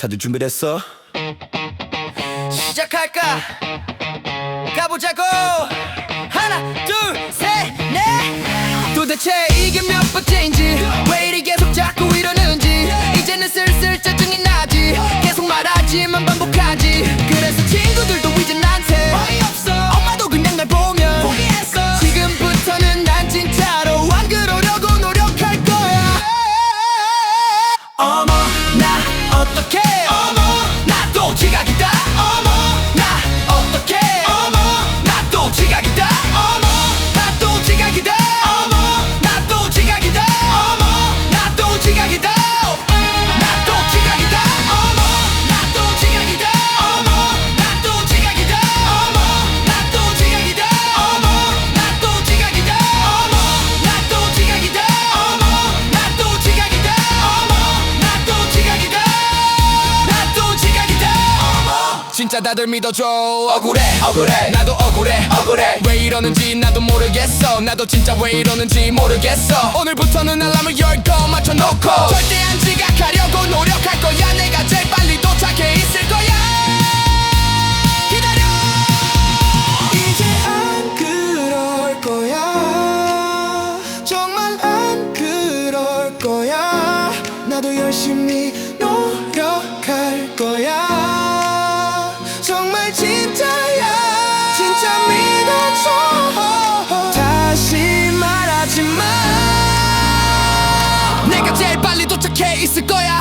다들 준비됐어? 시작할까? 가보자고! 하나 둘 셋 넷! 도대체 이게 몇 번째인지 왜 이리 계속 자꾸 이러는지 이제는 슬슬 짜증이 나지. 계속 말하지만 반복하지. 그래서 친구들도 이제 나한테 어이없어. 엄마도 그냥 날 보면 포기했어. 지금부터는 난 진짜로 안 그러려고 노력할 거야. 어머 진짜 다들 믿어줘. 억울해 억울해. 나도 억울해 억울해. 왜 이러는지 나도 모르겠어. 나도 진짜 왜 이러는지 모르겠어. 오늘부터는 알람을 열고 맞춰놓고 절대 안 지각하려고 노력할 거야. 내가 제일 빨리 도착해 있을 거야. 기다려. 이제 안 그럴 거야. 정말 안 그럴 거야. 나도 열심히 노력할 거야. 정말 진짜야. 진짜 믿어줘. 다시 말하지 마. 내가 제일 빨리 도착해 있을 거야.